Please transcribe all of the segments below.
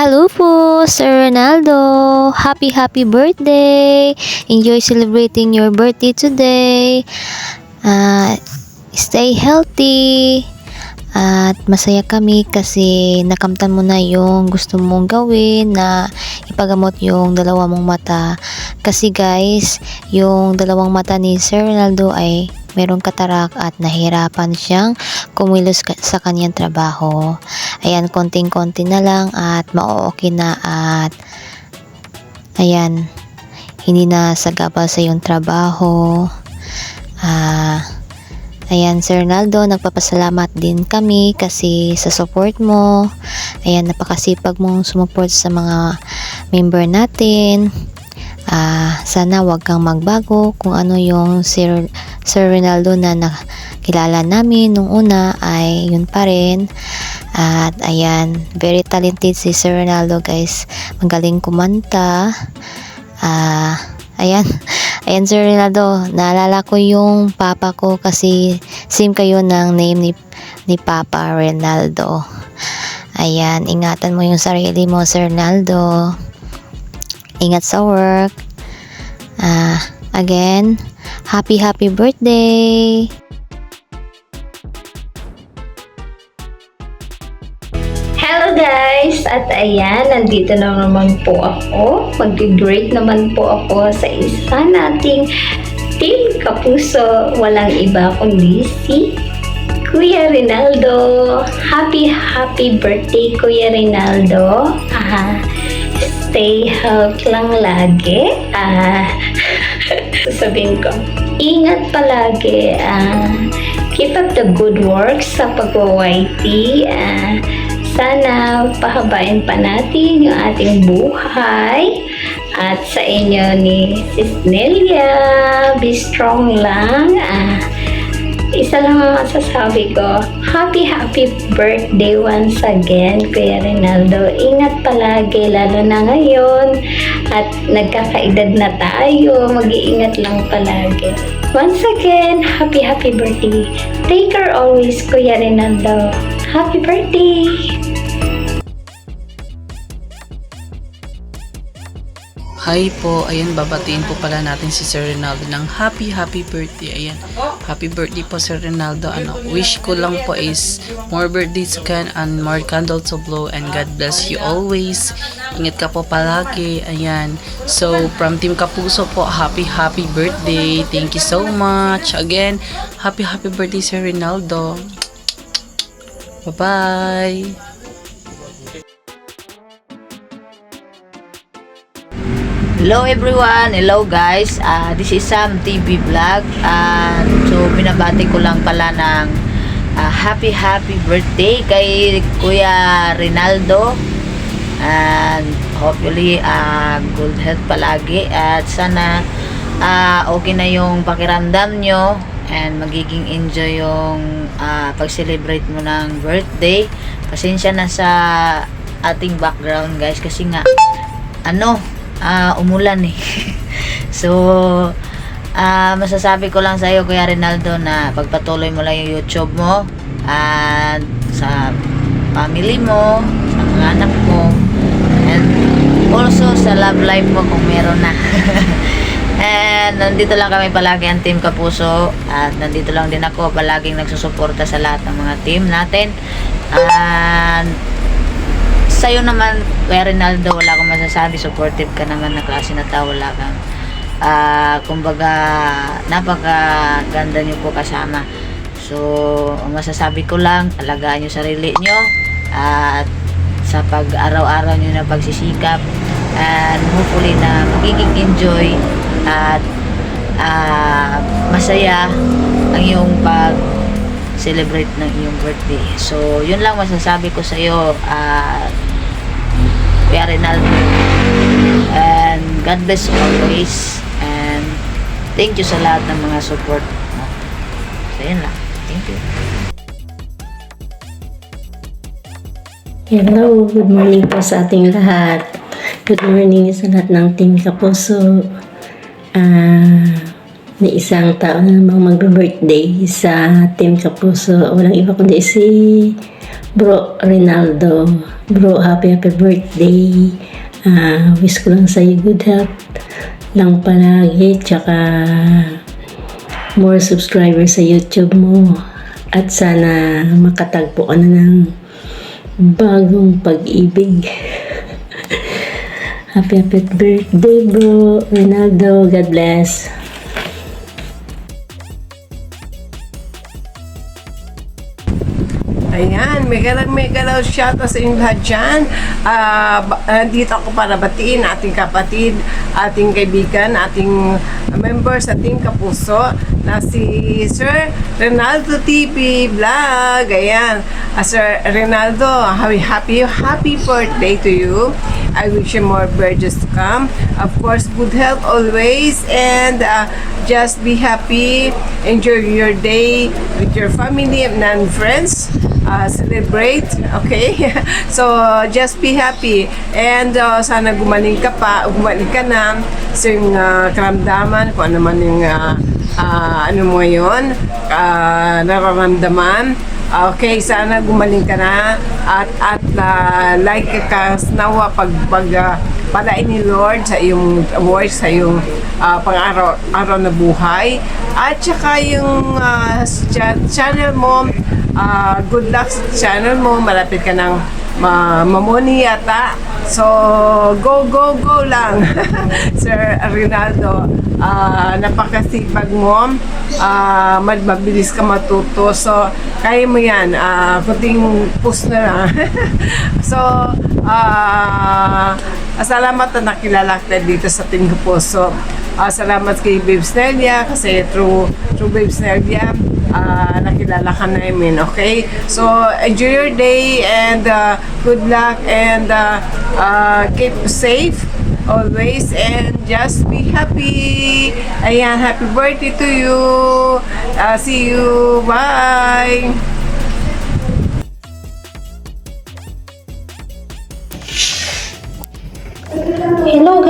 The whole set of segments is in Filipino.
Hello po, Sir Ronaldo. Happy, happy birthday. Enjoy celebrating your birthday today. Ah, stay healthy. At masaya kami kasi nakamtan mo na yung gusto mong gawin na ipagamot yung dalawa mong mata. Kasi guys, yung dalawang mata ni Sir Ronaldo ay merong katarak at nahirapan siyang kumilos sa kanyang trabaho. Ayan, konting-konti na lang at ma-okay na at ayan, hindi na sagabal sa iyong trabaho. Ah, ayan, Sir Ronaldo, nagpapasalamat din kami kasi sa support mo. Ayan, napakasipag mong sumuport sa mga member natin. Ah, sana wag kang magbago kung ano yung Sir, Sir Ronaldo na nakilala namin nung una ay yun pa rin. At ayan, very talented si Sir Ronaldo guys. Magaling kumanta. Ah, ayan. Ayan Sir Ronaldo, naalala ko yung papa ko kasi same kayo ng name ni, ni Papa Ronaldo. Ayan, ingatan mo yung sarili mo Sir Ronaldo. Ingat sa work. Ah, again, happy happy birthday. At ayan, nandito na naman po ako. Mag-great naman po ako sa isa nating Team Kapuso. Walang iba kundi si Kuya Rinaldo. Happy, happy birthday Kuya Rinaldo. Ah, stay health lang lagi. Ah, sasabihin ko, ingat palagi. Ah, keep up the good work sa pag-YT. Ah, sana pahabain pa natin yung ating buhay. At sa inyo ni Sis Nelia, be strong lang. Ah, isa lang ang masasabi ko, happy happy birthday once again, Kuya Rinaldo. Ingat palagi, lalo na ngayon. At nagkakaedad na tayo, mag-iingat lang palagi. Once again, happy happy birthday. Take care always, Kuya Rinaldo. Happy birthday! Hi po, ayan babatiin po pala natin si Sir Ronaldo ng happy happy birthday. Ayan, happy birthday po Sir Ronaldo. Ano, wish ko lang po is more birthdays can and more candles to blow and God bless you always. Ingat ka po palagi. Ayan. So, from Team Kapuso po, happy happy birthday. Thank you so much. Again, happy happy birthday Sir Ronaldo. Bye-bye. Hello everyone, hello guys. Ah, this is Sam TV Vlog. Ah, so binabati ko lang pala ng ah, happy happy birthday kay Kuya Rinaldo. And hopefully ah, good health palagi at sana ah, okay na yung pakiramdam nyo and magiging enjoy yung ah, pag-celebrate mo ng birthday. Pasensya na sa ating background guys kasi nga ano ah umulan eh. so, ah masasabi ko lang sa iyo Kuya Rinaldo na pagpatuloy mo lang yung YouTube mo at sa family mo, sa mga anak mo, and also sa love life mo kung meron na. and nandito lang kami palagi ang Team Kapuso at nandito lang din ako palaging nagsusuporta sa lahat ng mga team natin. And sa'yo naman, Kuya wala akong masasabi. Supportive ka naman na klase na tao. Wala kang, ah, kumbaga, napaka ganda niyo po kasama. So, masasabi ko lang, alagaan niyo sarili niyo at sa pag-araw-araw niyo na pagsisikap and hopefully na magiging enjoy at ah, masaya ang iyong pag celebrate ng iyong birthday. So, yun lang masasabi ko sa iyo at Kuya Rinaldo. And God bless always. And thank you sa lahat ng mga support mo. So, yun lang. Thank you. Hello, good morning po sa ating lahat. Good morning sa lahat ng Team Kapuso. Ah, na isang taon na namang magbe-birthday sa Team Kapuso. Walang iba kundi si Bro Rinaldo. Bro, happy happy birthday. Ah, wish ko lang sa'yo good health lang palagi. Tsaka more subscribers sa YouTube mo. At sana makatagpo ka na ng bagong pag-ibig. Happy happy birthday bro Rinaldo. God bless. Ayan, mega mega daw shoutout sa inyong lahat dyan. Ba- nandito ako para batiin ating kapatid, ating kaibigan, ating members, ating kapuso na si Sir Ronaldo TV Vlog. Ayan, Ah, Sir Ronaldo, happy, happy birthday to you. I wish you more birthdays to come. Of course, good health always and uh, just be happy. Enjoy your day with your family and friends. Uh, celebrate, okay? so, just be happy. And uh, sana gumaling ka pa, gumaling ka na sa iyong uh, karamdaman, kung ano man yung uh, uh, ano mo yun, uh, nararamdaman. Okay, sana gumaling ka na at at uh, like ka nawa pag pag uh, palain ni Lord sa iyong work sa iyong uh, pang-araw araw na buhay at saka yung uh, cha- channel mo uh, good luck sa channel mo. Malapit ka ng ma mamoni yata. So go go go lang Sir Rinaldo uh, napakasipag mo. Uh, mabilis ka matuto. So kaya mo yan. Uh, kunting push na lang. So uh, salamat na nakilala kita dito sa Team Puso. Uh, salamat kay Babes Nelia kasi through through Babes Nelia uh, nakilala ka namin, okay? So, enjoy your day and uh, good luck and uh, uh, keep safe always and just be happy. Ayan, happy birthday to you. Uh, see you. Bye.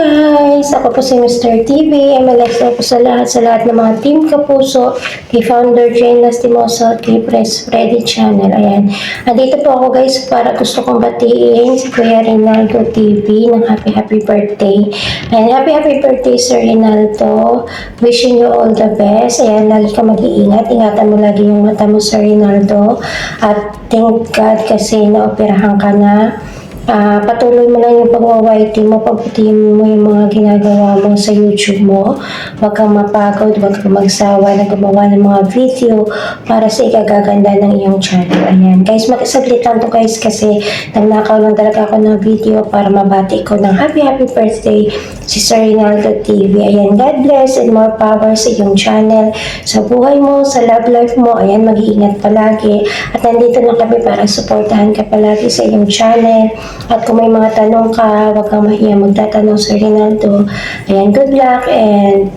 Guys! Ako po si Mr. TV. MLS po sa lahat, sa lahat ng mga team Kapuso, kay Founder Jane Lastimoso, at kay Press Freddy Channel. Ayan. Andito po ako guys para gusto kong batiin si Kuya Rinaldo TV ng happy happy birthday. And happy happy birthday Sir Rinaldo. Wishing you all the best. Ayan, lagi ka mag-iingat. Ingatan mo lagi yung mata mo Sir Rinaldo. At thank God kasi naoperahan ka na. Ah, patuloy mo lang yung pag-whiting mo, pagbutihin mo yung mga ginagawa mo sa YouTube mo. Huwag kang mapagod, huwag kang magsawa na gumawa ng mga video para sa ikagaganda ng iyong channel. Ayan. Guys, mag-saglit lang to guys kasi nagnakaw lang talaga ako ng video para mabati ko ng happy happy birthday si Sir Rinaldo TV. Ayan, God bless and more power sa iyong channel, sa buhay mo, sa love life mo. Ayan, mag-iingat palagi. At nandito na kami para supportahan ka palagi sa iyong channel. At kung may mga tanong ka, huwag kang mahiya magtatanong sa Rinaldo. Ayan, good luck and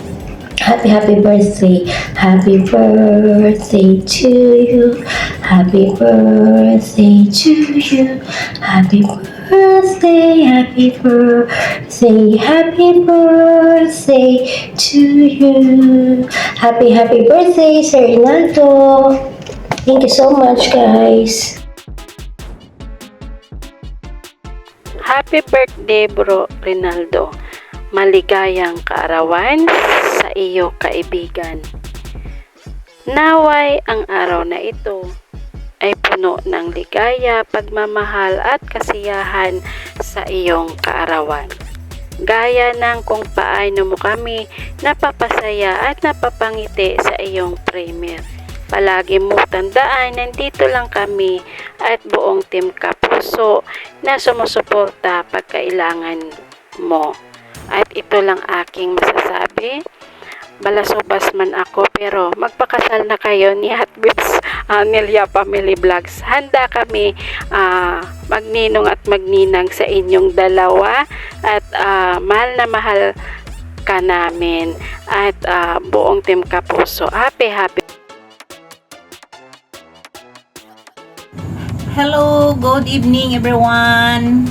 Happy, happy birthday. Happy birthday to you. Happy birthday to you. Happy birthday, happy birthday, happy birthday to you. Happy, happy birthday, Sir Rinaldo. Thank you so much, guys. Happy birthday bro Rinaldo. Maligayang kaarawan sa iyo kaibigan. Naway ang araw na ito ay puno ng ligaya, pagmamahal at kasiyahan sa iyong kaarawan. Gaya ng kung paano mo kami napapasaya at napapangiti sa iyong premier. Palagi mo tandaan, nandito lang kami at buong team Kapuso na sumusuporta pagkailangan mo. At ito lang aking masasabi. Balasubas man ako pero magpakasal na kayo ni Hatbits uh, Nelia Family Vlogs. Handa kami ah, magninong at magninang sa inyong dalawa at ah, mahal na mahal ka namin at ah, buong team Kapuso. Happy happy Hello, good evening everyone.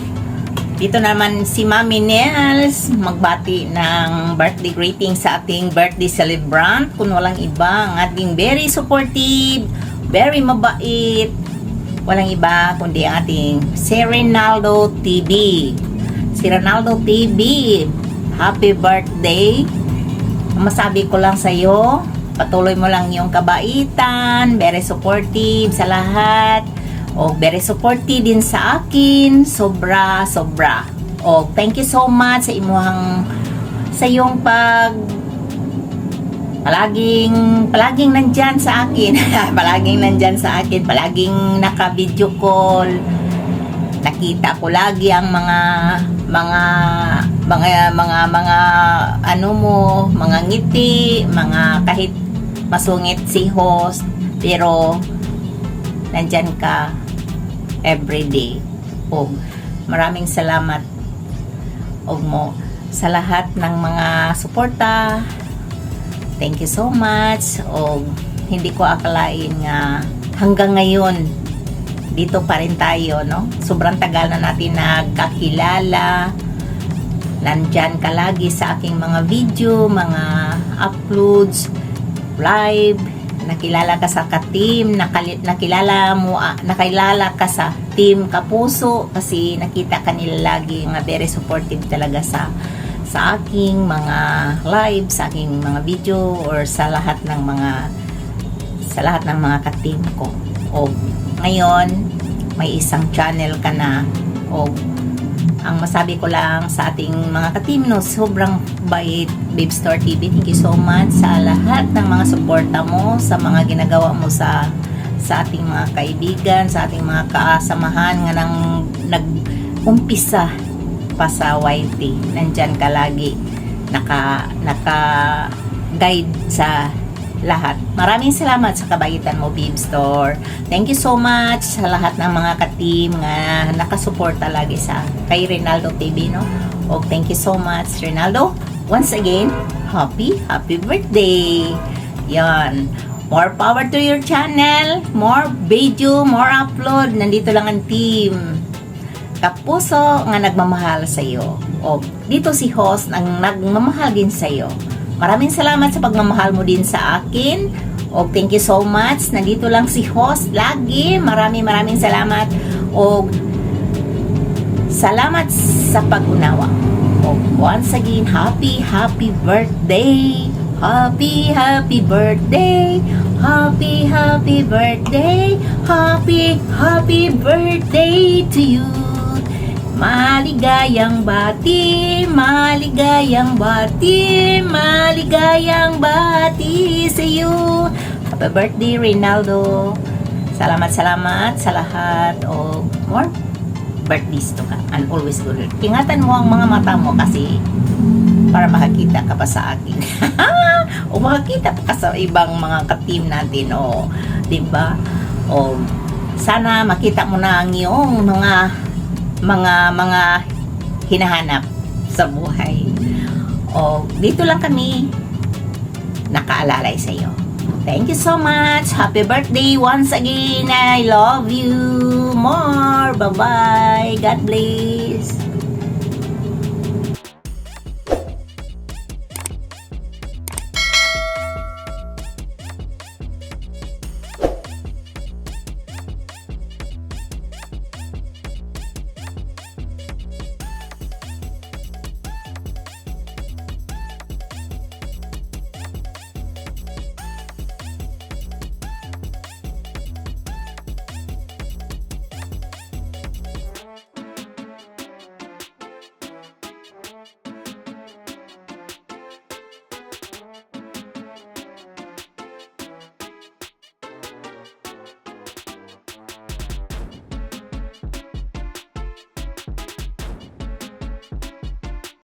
Dito naman si Mami Nels magbati ng birthday greeting sa ating birthday celebrant kung walang iba ang ating very supportive, very mabait, walang iba kundi ang ating si Ronaldo TV. Si Ronaldo TV, happy birthday. Masabi ko lang sa iyo, patuloy mo lang yung kabaitan, very supportive sa lahat. O very supportive din sa akin, sobra, sobra. O thank you so much sa imuhang sa iyong pag palaging palaging nandyan sa akin. Palaging nandyan sa akin. Palaging naka video call. Nakita ko lagi ang mga mga mga mga mga ano mo mga ngiti mga kahit masungit si host. Pero nandyan ka everyday o maraming salamat og mo sa lahat ng mga suporta Thank you so much. O hindi ko akalain nga hanggang ngayon dito pa rin tayo, no? Sobrang tagal na natin nagkakilala. Nandyan ka lagi sa aking mga video, mga uploads, live. Nakilala ka sa ka-team, nakilala mo, ah, nakilala ka sa team Kapuso kasi nakita ka nila lagi nga very supportive talaga sa sa aking mga live, sa aking mga video or sa lahat ng mga sa lahat ng mga ka-team ko. O ngayon, may isang channel ka na o ang masabi ko lang sa ating mga ka-team no, sobrang bait Babe Store TV. Thank you so much sa lahat ng mga suporta mo, sa mga ginagawa mo sa sa ating mga kaibigan, sa ating mga kasamahan nga nang nag-umpisa pa sa YT. Nandyan ka lagi. Naka, naka guide sa lahat. Maraming salamat sa kabaitan mo, Beam Store. Thank you so much sa lahat ng mga ka-team nga nakasuporta lagi sa kay Rinaldo TV, no? O thank you so much, Rinaldo. Once again, happy, happy birthday! Yan. More power to your channel. More video, more upload. Nandito lang ang team kapuso nga nagmamahal sa iyo. O dito si host ang nagmamahal din sa iyo. Maraming salamat sa pagmamahal mo din sa akin. O thank you so much. Nandito lang si host lagi. Maraming maraming salamat. O salamat sa pag-unawa. O once again, happy, happy birthday. Happy, happy birthday. Happy, happy birthday. Happy, happy birthday to you. Maligayang bati, maligayang bati, maligayang bati sa iyo. Happy birthday, Rinaldo. Salamat, salamat sa lahat. O more birthdays to ka. And always good. Ingatan mo ang mga mata mo kasi para makakita ka pa sa akin. o makakita pa ka sa ibang mga ka-team natin. O, di ba? O, sana makita mo na ang iyong mga mga mga hinahanap sa buhay. O, dito lang kami nakaalalay sa iyo. Thank you so much. Happy birthday once again. I love you more. Bye-bye. God bless.